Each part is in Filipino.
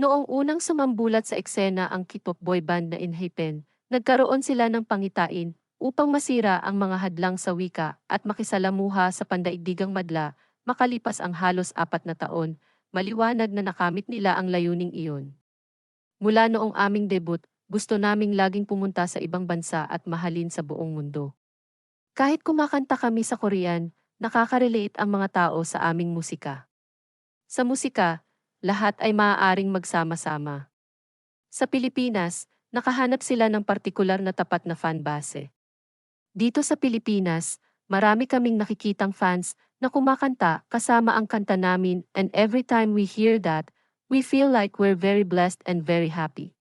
Noong unang sumambulat sa eksena ang K-pop boy band na Inhypen, nagkaroon sila ng pangitain upang masira ang mga hadlang sa wika at makisalamuha sa pandaigdigang madla, makalipas ang halos apat na taon, maliwanag na nakamit nila ang layuning iyon. Mula noong aming debut, gusto naming laging pumunta sa ibang bansa at mahalin sa buong mundo. Kahit kumakanta kami sa Korean, nakaka-relate ang mga tao sa aming musika. Sa musika, lahat ay maaaring magsama-sama. Sa Pilipinas, nakahanap sila ng partikular na tapat na fan base. Dito sa Pilipinas, marami kaming nakikitang fans na kumakanta kasama ang kanta namin and every time we hear that, we feel like we're very blessed and very happy.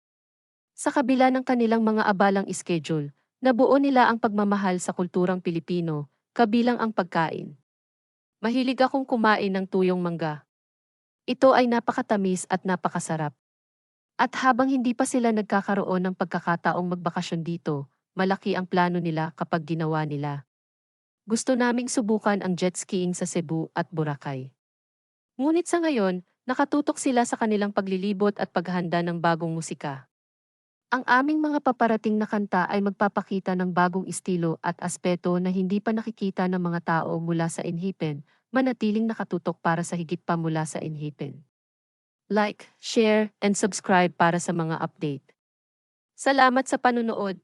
Sa kabila ng kanilang mga abalang schedule, nabuo nila ang pagmamahal sa kulturang Pilipino, kabilang ang pagkain. Mahilig akong kumain ng tuyong mangga. Ito ay napakatamis at napakasarap. At habang hindi pa sila nagkakaroon ng pagkakataong magbakasyon dito, malaki ang plano nila kapag ginawa nila. Gusto naming subukan ang jet skiing sa Cebu at Boracay. Ngunit sa ngayon, nakatutok sila sa kanilang paglilibot at paghahanda ng bagong musika. Ang aming mga paparating na kanta ay magpapakita ng bagong estilo at aspeto na hindi pa nakikita ng mga tao mula sa Inhipen, manatiling nakatutok para sa higit pa mula sa Inhipen. Like, share, and subscribe para sa mga update. Salamat sa panunood.